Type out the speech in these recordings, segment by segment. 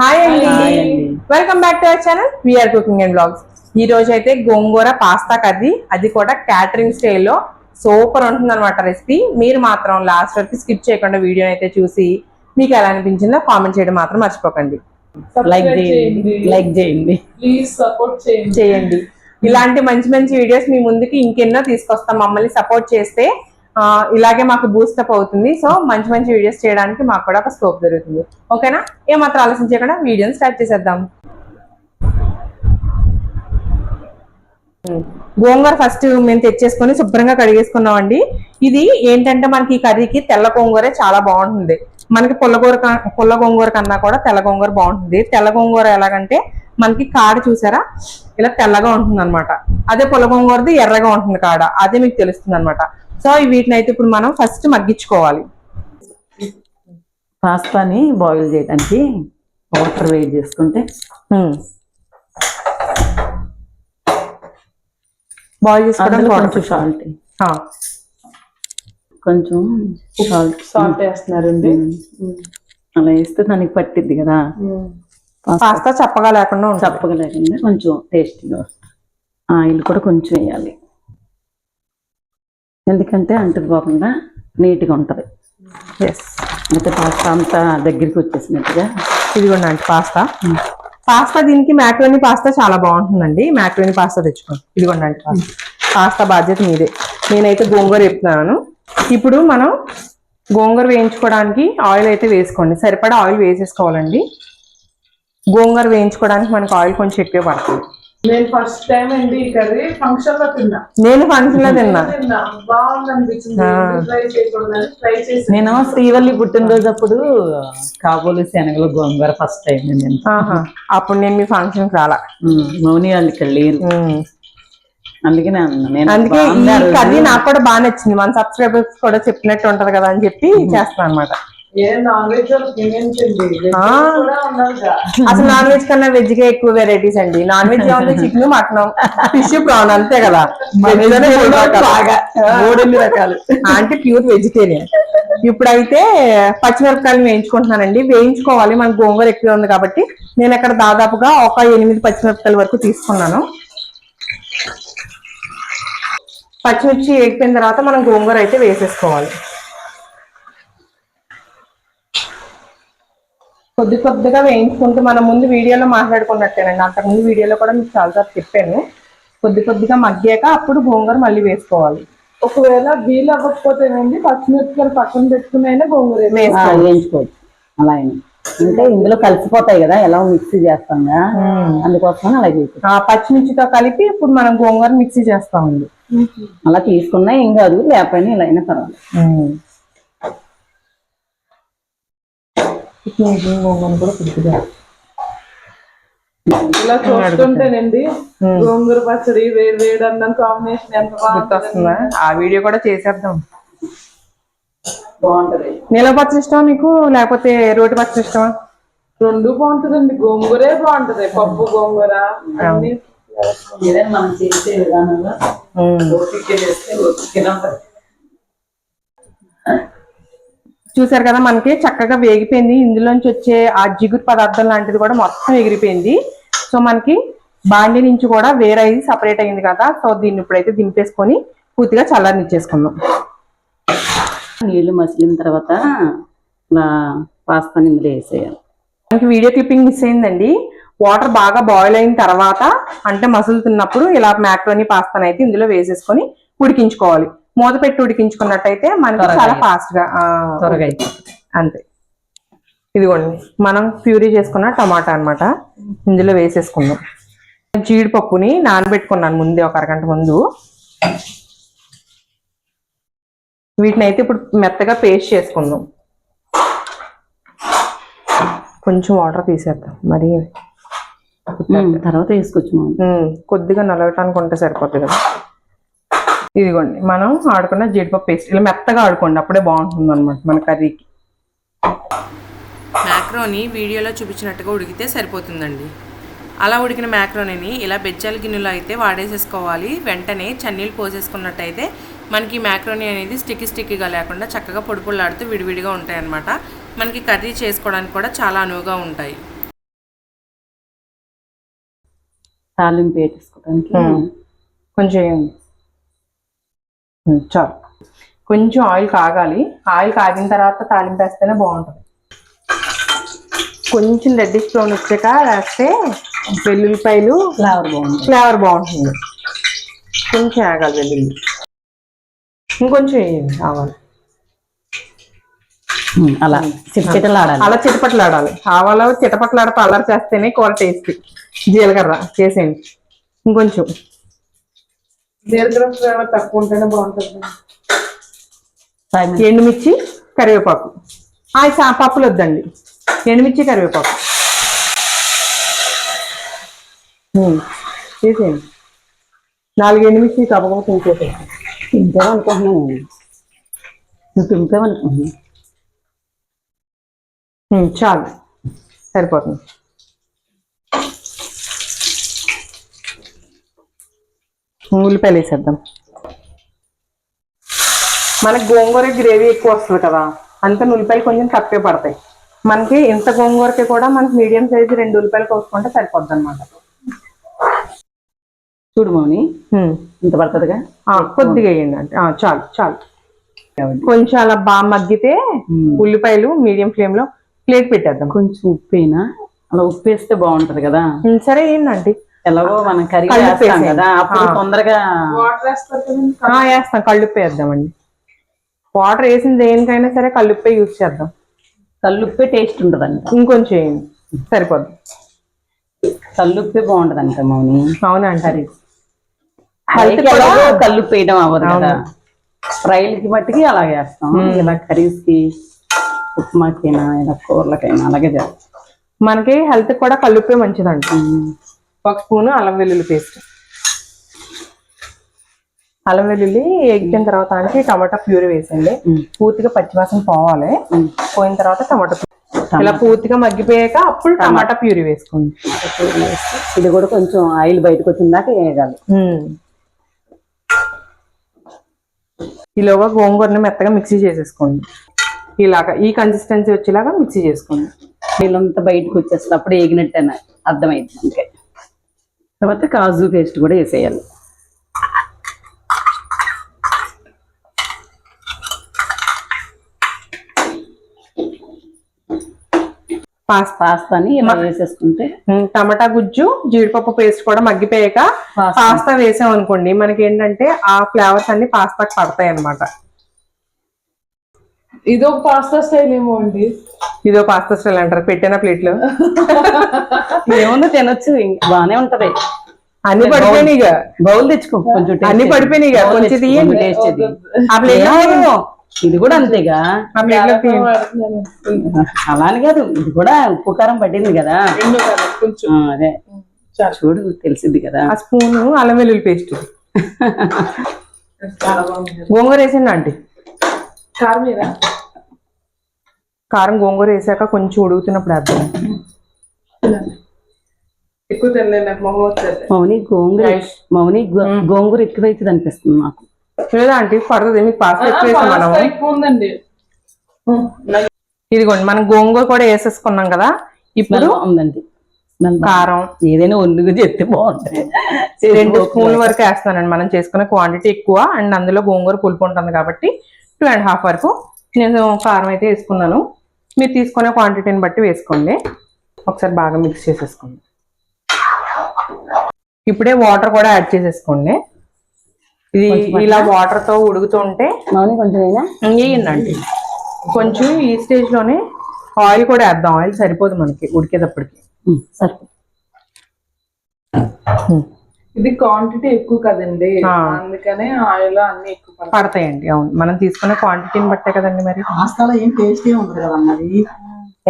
Hi అండి. Welcome back to our channel VR cooking and vlogs ఈ రోజు అయితే గోంగూర పాస్తా కర్రీ. అది కూడా క్యాటరింగ్ స్టైల్లో సూపర్ ఉంటుంది అనమాట రెసిపీ. మీరు మాత్రం లాస్ట్ వరకు స్కిప్ చేయకుండా వీడియో అయితే చూసి మీకు ఎలా అనిపించిందో కామెంట్ చేయడం మాత్రం మర్చిపోకండి. లైక్ చేయండి. లైక్ చేయండి. ప్లీజ్ సపోర్ట్ చేయండి. ఇలాంటి మంచి మంచి వీడియోస్ మీ ముందుకి ఇంకెన్నో తీసుకొస్తాం. మమ్మల్ని సపోర్ట్ చేస్తే ఇలాగే మాకు బూస్టప్ అవుతుంది. సో మంచి మంచి వీడియోస్ చేయడానికి మాకు కూడా ఒక స్కోప్ దొరుకుతుంది. ఓకేనా ఏమాత్రం ఆలోచన కూడా వీడియోని స్టార్ట్ చేసేద్దాం. గోంగూర ఫస్ట్ మేము తెచ్చేసుకొని శుభ్రంగా కడిగేసుకున్నామండి. ఇది ఏంటంటే మనకి ఈ కర్రీకి తెల్ల గోంగూరే చాలా బాగుంటుంది. మనకి పుల్లగూర క- పుల్ల గోంగూర కన్నా కూడా తెల్ల గోంగూర బాగుంటుంది. తెల్ల గోంగూర ఎలాగంటే మనకి కాడ చూసారా? ఇలా తెల్లగా ఉంటుంది అనమాట అదే పుల్ల గోంగూరది ఎర్రగా ఉంటుంది కాడ. అదే మీకు తెలుస్తుంది అనమాట సో ఈ వీటిని అయితే ఇప్పుడు మనం ఫస్ట్ మగ్గించుకోవాలి. పాస్తాని బాయిల్ చేయడానికి వాటర్ వేడి చేసుకుంటే. బాయిల్ చేసుకోవడం అందులో కొంచెం సాల్ట్ కొంచెం సాల్ట్ సాల్ట్ వేస్తున్నారండి. అలా వేస్తే దానికి పట్టిద్ది కదా. పాస్తా. చప్పగా లేకుండా ఉంటుంది. చప్పగా లేకుండా కొంచెం టేస్టీగా వస్తుంది. ఆయిల్ కూడా కొంచెం వేయాలి. ఎందుకంటే అంటుకు పోకుండా నీట్గా ఉంటుంది. ఎస్ అయితే పాస్తా అంతా దగ్గరికి వచ్చేసినట్టుగా. ఇదిగోండి అంటే పాస్తా. పాస్తా దీనికి మ్యాక్రోని పాస్తా చాలా బాగుంటుందండి. మ్యాక్రోని పాస్తా తెచ్చుకోండి. ఇదిగోండి పాస్తా. పాస్తా బాధ్యత మీదే. నేనైతే గోంగూర చెప్తున్నాను. ఇప్పుడు మనం గోంగూర వేయించుకోవడానికి ఆయిల్ అయితే వేసుకోండి. సరిపడా ఆయిల్ వేసేసుకోవాలండి. గోంగూర వేయించుకోవడానికి మనకు ఆయిల్ కొంచెం ఎక్కువ పడుతుంది. నేను ఫస్ట్ టైం అండి ఈ కర్రీ. ఫంక్షన్లో తిన్నా. నేను ఫంక్షన్లో తిన్నా. నేను శ్రీవల్లి పుట్టినరోజు అప్పుడు కాబోలు శనగలు గోంగూర ఫస్ట్ టైం నేను. అప్పుడు నేను మీ ఫంక్షన్ రాలా. మౌని వాళ్ళు ఇక్కడ లేరు. అందుకే అందుకే. కర్రీ నాకు కూడా బాగా నచ్చింది. మన సబ్స్క్రైబర్స్ కూడా చెప్పినట్టు ఉంటది కదా అని చెప్పి చేస్తాను అనమాట అసలు నాన్ వెజ్ కన్నా వెజ్గా ఎక్కువ వెరైటీస్ అండి. నాన్ వెజ్ ఉంది చికెన్ మటన్ ఫిష్ ప్రాన్ అంతే కదా. రకాలు. బాగా. మూడెన్ని రకాలు. అంటే ప్యూర్ వెజిటేరియన్ ఇప్పుడైతే పచ్చిమిరపకాయలు వేయించుకుంటున్నానండి. వేయించుకోవాలి. మనకు గోంగూర ఎక్కువ ఉంది కాబట్టి నేను అక్కడ దాదాపుగా ఒక ఎనిమిది పచ్చిమిరపకాయల వరకు తీసుకున్నాను. పచ్చిమిర్చి వేగిపోయిన తర్వాత మనం గోంగూర అయితే వేసేసుకోవాలి. కొద్ది కొద్దిగా వేయించుకుంటూ మనం ముందు వీడియోలో మాట్లాడుకున్నట్టేనండి. అంతకుముందు వీడియోలో కూడా మీకు చాలాసార్లు చెప్పాను. కొద్ది కొద్దిగా మగ్గాక అప్పుడు గోంగూర మళ్ళీ వేసుకోవాలి. ఒకవేళ వీలు అవ్వకపోతేనండి పచ్చిమిరపకాయలు పక్కన పెట్టుకుని గోంగూర వేయించుకోవచ్చు. అలా అయినా అంటే ఇందులో కలిసిపోతాయి కదా ఎలా మిక్సీ చేస్తాం కదా అందుకోసం అలా చేసి ఆ పచ్చిమిర్చితో కలిపి ఇప్పుడు మనం గోంగూర మిక్సీ చేస్తామండి. అలా తీసుకున్నా ఏం కాదు లేకపోయినా ఇలా అయినా పర్వాలేదు. గోంగూర కూడా కొద్దిగా ఇలా చూస్తుంటేనండి గోంగూర పచ్చడి వేడి వేడి అన్నం కాంబినేషన్ ఎంత బాగుంటుంది గుర్తొస్తుందా? ఆ వీడియో కూడా చేసేద్దాం. బాగుంటది. నిలవ పచ్చడి ఇష్టమా మీకు? లేకపోతే రోటి పచ్చడి ఇష్టమా? రెండు బాగుంటుందండి. గోంగూరే బాగుంటది. పప్పు గోంగూర అన్ని. మనం చేసే విధానంలో ఓపిక చేస్తే ఓపిక ఉంటుంది చూసారు కదా మనకి చక్కగా వేగిపోయింది. ఇందులోంచి వచ్చే ఆ జిగురు పదార్థం లాంటిది కూడా మొత్తం ఎగిరిపోయింది. సో మనకి బాండి నుంచి కూడా వేరే సపరేట్ అయింది కదా. సో దీన్ని ఇప్పుడైతే దింపేసుకొని పూర్తిగా చల్లారనిచ్చేసుకుందాం నీళ్ళు మసిలిన తర్వాత ఇలా పాస్తాని ఇందులో వేసేయాలి. మనకి వీడియో క్లిప్పింగ్ మిస్ అయిందండి. వాటర్ బాగా బాయిల్ అయిన తర్వాత అంటే మసులుతున్నప్పుడు ఇలా మ్యాక్రోని పాస్తాను అయితే ఇందులో వేసేసుకొని ఉడికించుకోవాలి. మూత పెట్టి ఉడికించుకున్నట్టయితే మనకి చాలా. ఫాస్ట్గా త్వరగా అంతే. ఇదిగోండి మనం ప్యూరీ చేసుకున్న టమాటా అన్నమాట. ఇందులో వేసేసుకుందాం. జీడిపప్పుని నానబెట్టుకున్నాను ముందే ఒక అరగంట ముందు. వీటిని అయితే ఇప్పుడు మెత్తగా పేస్ట్ చేసుకుందాం. కొంచెం వాటర్ తీసేద్దాం. మరి తర్వాత వేసుకోవచ్చు కొద్దిగా నలగటానికి ఉంటే సరిపోతుంది కదా. ఇదిగోండి మనం ఆడుకున్న జీడిపప్పు పేస్ట్ ఇలా మెత్తగా ఆడుకోండి అప్పుడే బాగుంటుంది అనమాట మన కర్రీకి. మ్యాక్రోని వీడియోలో చూపించినట్టుగా ఉడికితే సరిపోతుందండి. అలా ఉడికిన మ్యాక్రోనీని ఇలా బెజ్జాల గిన్నెలో అయితే వాడేసేసుకోవాలి. వెంటనే చన్నీళ్ళు పోసేసుకున్నట్టయితే మనకి మ్యాక్రోనీ అనేది స్టిక్కీ స్టిక్కీగా లేకుండా చక్కగా పొడి పొడిలాడుతూ విడివిడిగా ఉంటాయి అన్నమాట మనకి కర్రీ చేసుకోవడానికి కూడా చాలా అనువుగా ఉంటాయి. తాలింపు వేసుకోవడానికి. కొంచెం చాలు. కొంచెం ఆయిల్ కాగాలి. ఆయిల్ కాగిన తర్వాత తాలింపు వేస్తేనే బాగుంటుంది. కొంచెం రెడ్డిష్ బ్రౌన్ వచ్చాక వేస్తే వెల్లుల్లిపాయలు ఫ్లేవర్ బాగుంది ఫ్లేవర్ బాగుంటుంది. కొంచెం ఆగాలి వెల్లుల్లి. ఇంకొంచెం వేయండి ఆవాలు. అలా చిట్టచిట్టలు ఆడాలి అలా చిటపట్లాడాలి. ఆవాలు చిటపట్లాడుతూ అల్లరి చేస్తేనే కూర టేస్టీ. జీలకర్ర చేసేయండి. ఇంకొంచెం. తక్కువ ఉంటేనే బాగుంటుంది. ఎండుమిర్చి కరివేపాకు. ఆ సా- పప్పులు వద్దండి ఎండుమిర్చి కరివేపాకు. చేసేయండి. నాలుగు ఎండుమిర్చి కబగబ తించేసేయండి. తింపేమనుకుంటున్నాను నేను నువ్వు తింపేమనుకుంటున్నాను చాలు. సరిపోతుంది. ఉల్లిపాయలు వేసేద్దాం మనకి గోంగూర గ్రేవీ ఎక్కువ వస్తుంది కదా అందుకని ఉల్లిపాయలు కొంచెం తక్కువే పడతాయి. మనకి ఇంత గోంగూరకి కూడా మనకి మీడియం సైజు రెండు ఉల్లిపాయలు కోసుకుంటే సరిపోద్ది అనమాట చూడు మౌని ఇంత పడుతుందిగా? కొద్దిగా వేయండి అంటే ఆ, చాలు చాలు. కొంచెం అలా బాగా మగ్గితే. ఉల్లిపాయలు మీడియం ఫ్లేమ్లో ప్లేట్ పెట్టేద్దాం. కొంచెం ఉప్పేనా? అలా ఉప్పు వేస్తే బాగుంటది కదా? సరే ఏంటండి? ఎలాగో మనం కర్రీ వేస్తాం. కదా అప్పుడు. తొందరగా వేస్తాం కళ్ళుప్పు వేద్దామండి వాటర్ వేసిన దేనికైనా సరే కళ్ళుప్పే యూజ్ చేద్దాం. కల్లుప్పే టేస్ట్ ఉంటదంట ఇంకొంచెం వేయండి సరిపోద్ది. కల్లుప్పే బాగుంటదంట మౌని. ఎలాగో కల్లుప్పు వేయడం అవ్వదు కదా. ఫ్రైలకి మట్టికి అలాగే వేస్తాం. ఇలా కర్రీస్కి ఉప్మాకైనా ఇలా కూరలకైనా అలాగే చేస్తాం. మనకి హెల్త్ కూడా కళ్ళుప్పే మంచిదండి ఒక స్పూన్ అల్లం వెల్లుల్లి పేస్ట్. అల్లం వెల్లుల్లి ఎగ్గిన తర్వాత అంటే టమాటా ప్యూరీ వేసండి. పూర్తిగా పచ్చివాసన పోవాలి. పోయిన తర్వాత టమాటా ఇలా పూర్తిగా మగ్గిపోయాక అప్పుడు టమాటా. ప్యూరీ వేసుకోండి. ఇది కూడా కొంచెం ఆయిల్ బయటకు వచ్చిన దాకా వేయగాలి. ఈలోగా గోంగూరని మెత్తగా మిక్సీ చేసేసుకోండి. ఇలాగా ఈ కన్సిస్టెన్సీ వచ్చేలాగా మిక్సీ చేసుకోండి. నీళ్ళంతా బయటకు వచ్చేస్తుంది. అప్పుడు వేగినట్టేనా? అర్థమైంది. మనకి తర్వాత కాజు పేస్ట్ కూడా వేసేయాలి. పాస్తా పాస్తాని ఇలా వేసేసుకుంటే. టమాటా గుజ్జు జీడిపప్పు పేస్ట్ కూడా మగ్గిపోయాక పాస్తా. వేసాం అనుకోండి మనకి ఏంటంటే ఆ ఫ్లేవర్స్ అన్ని పాస్తాకి పడతాయి అన్నమాట ఇది పాస్తా స్టైల్ ఏమో అండి. ఇదో పాస్తా స్టైల్ అంటారు. పెట్టిన ప్లేట్లో? ఏముందో తినొచ్చు. ఇంక బాగానే ఉంటది. అన్ని పడిపోయినాయి ఇక. బౌల్ తెచ్చుకో. కొంచెం అన్ని. పడిపోయినాయి కొంచెం తీయండి. ఆ ప్లేట్లో ఏమో, ఇది కూడా అంతేగా ఆ ప్లేట్లో తీయండి. వాడుతున్నాను అలాని కాదు. ఇది కూడా ఉప్పు కారం పట్టింది కదా. అదే. చాలు. చూడు తెలిసింది కదా. ఆ స్పూన్ అల్లం వెల్లుల్లి పేస్ట్ గోంగూర వేసిండి ఆంటీ? కారం మీరా కారం గోంగూర వేసాక కొంచెం ఉడుగుతున్నప్పుడు వేద్దాం. ఎక్కువ తినలేదు నాకు మొహం వచ్చేది. మౌని గోంగూర. మౌని గోంగూర ఎక్కువైతుంది అనిపిస్తుంది నాకు. లేదా ఆంటీ పడుతుంది మీకు పాస్తా ఎక్కువ వేసాం మనం పాస్తా ఎక్కువ ఉందండి. ఇదిగోండి మనం గోంగూర కూడా వేసేసుకున్నాం కదా ఇప్పుడు బాగుంది. కారం. ఏదైనా ఒండుగా చెప్తే బాగుంటుంది. రెండు స్పూన్ల వరకు వేస్తానండి మనం చేసుకునే క్వాంటిటీ ఎక్కువ అండ్ అందులో గోంగూర పులుపు ఉంటుంది కాబట్టి టూ అండ్ హాఫ్ వరకు నేను కారం అయితే వేసుకున్నాను. మీరు తీసుకునే క్వాంటిటీని బట్టి వేసుకోండి. ఒకసారి బాగా మిక్స్ చేసేసుకోండి. ఇప్పుడే వాటర్ కూడా యాడ్ చేసేసుకోండి. ఇది ఇలా వాటర్తో ఉడుకుతుంటే వేయండి కొంచెం ఈ స్టేజ్లోనే ఆయిల్ కూడా వేద్దాం. ఆయిల్ సరిపోదు మనకి ఉడికేటప్పటికి. సరే ఇది క్వాంటిటీ ఎక్కువ కదండి. అందుకనే ఆయిల్ అన్ని ఎక్కువ పడతాయి. పడతాయండి అవును. మనం తీసుకునే క్వాంటిటీని బట్టే కదండి మరి. పాస్తాలో ఏం టేస్ట్ ఏమి ఉండదు కదా అన్నది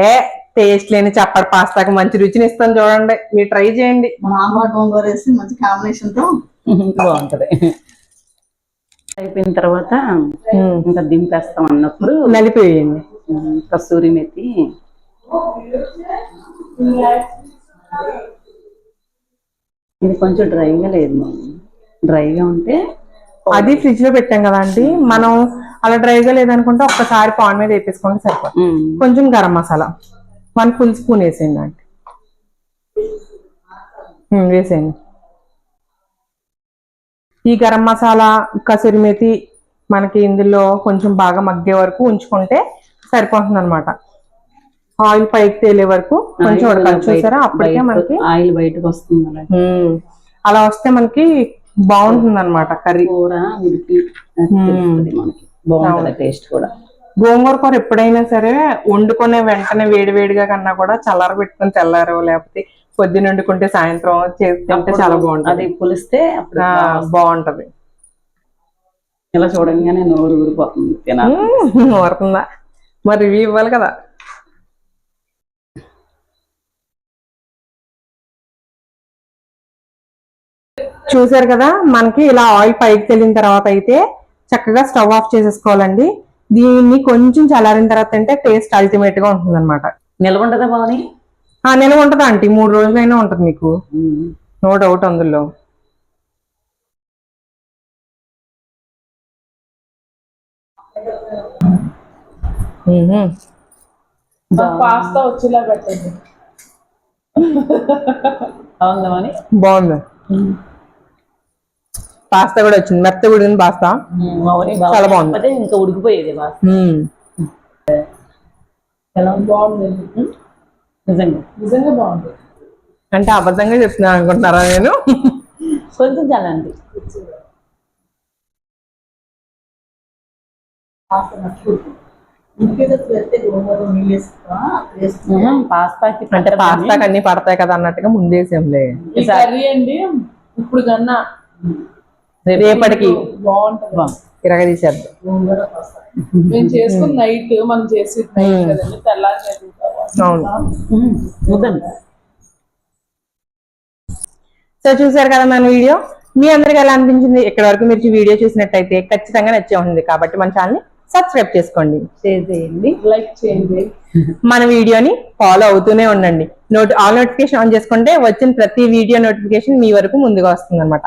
ఏ టేస్ట్ లేని చప్పటి పాస్తాకి మంచి రుచిని ఇస్తాను చూడండి. మీరు ట్రై చేయండి. మన ఆంధ్ర గోంగూర వేసి మంచి కాంబినేషన్తో బాగుంటది. అయిపోయిన తర్వాత ఇంకా దింపేస్తాం అన్నప్పుడు నలిపి వేయండి ఉమ్, కస్తూరి మెత్తి ఇది కొంచెం డ్రైగా లేదు మమ్మీ డ్రైగా ఉంటే అది ఫ్రిడ్జ్లో పెట్టాం కదా అండి మనం అలా డ్రైగా లేదనుకుంటే ఒక్కసారి పాన్ మీద వేపేసుకుంటే సరిపోతుంది. కొంచెం garam masala. One full spoon వేసేయండి అంటే వేసేయండి. ఈ గరం మసాలా కసూరి మేతి మనకి ఇందులో కొంచెం బాగా మగ్గే వరకు ఉంచుకుంటే సరిపోతుంది అనమాట ఆయిల్ పైకి తేలే వరకు కొంచెం ఉడకాలి. చూసారా? అప్పటికే మనకి ఆయిల్ బయటకు వస్తుంది అలా వస్తే మనకి బాగుంటుంది అనమాట కర్రీ. కూర ఉడికి బాగుంటుంది టేస్ట్ కూడా. గోంగూర కూర ఎప్పుడైనా సరే వండుకునే వెంటనే వేడి వేడిగా కన్నా కూడా చల్లార పెట్టుకుని తెల్లారో లేకపోతే పొద్దున వండుకుంటే సాయంత్రం చేసి తింటే చాలా బాగుంటది. అది పులిస్తే బాగుంటది. ఇలా చూడంగానే నోరు ఊరిపోతుంది తినాలి. ఊరుతుందా మరి ఇవ్వాలి కదా? చూసారు కదా మనకి ఇలా ఆయిల్ పైకి తెలిన తర్వాత అయితే చక్కగా స్టవ్ ఆఫ్ చేసేసుకోవాలండి. దీన్ని కొంచెం చల్లారిన తర్వాత అంటే టేస్ట్ అల్టిమేట్గా ఉంటుంది అనమాట నిల్వ ఉండదా బావని? నిల్వ ఉంటదా ఆంటీ? మూడు రోజులైనా ఉంటది మీకు. నో డౌట్ అందులో. పాస్తా వచ్చేలా పెట్టండి. బాగుంది పాస్తా కూడా వచ్చింది. మెత్త ఉడికిన పాస్తా. చాలా బాగుంది. అదే ఇంకా ఉడికిపోయేది బాగుంది. నిజంగా. నిజంగా బాగుంది. అంటే అబద్ధంగా చెప్తున్నాను అనుకుంటున్నారా నేను? కొంచెం పాస్తాకి అంటే పాస్తాకి అన్ని పడతాయి కదా అన్నట్టుగా ముందేసేంలే ఈ కర్రీ అండి ఇప్పుడు కన్నా. రేపటికి పాస్తా మేము చేసుకున్న నైట్ మనం చేసి తెల్లారి సో చూసారు కదా మన వీడియో? మీ అందరికి ఎలా అనిపించింది? ఇక్కడ వరకు మీరు వీడియో చూసినట్టయితే ఖచ్చితంగా నచ్చే ఉంది కాబట్టి మన ఛానల్ని సబ్స్క్రైబ్ చేసుకోండి. షేర్ చేయండి. లైక్ చేయండి. మన వీడియోని ఫాలో అవుతూనే ఉండండి. నోటి ఆల్ నోటిఫికేషన్ ఆన్ చేసుకుంటే వచ్చిన ప్రతి వీడియో నోటిఫికేషన్ మీ వరకు ముందుగా వస్తుంది అనమాట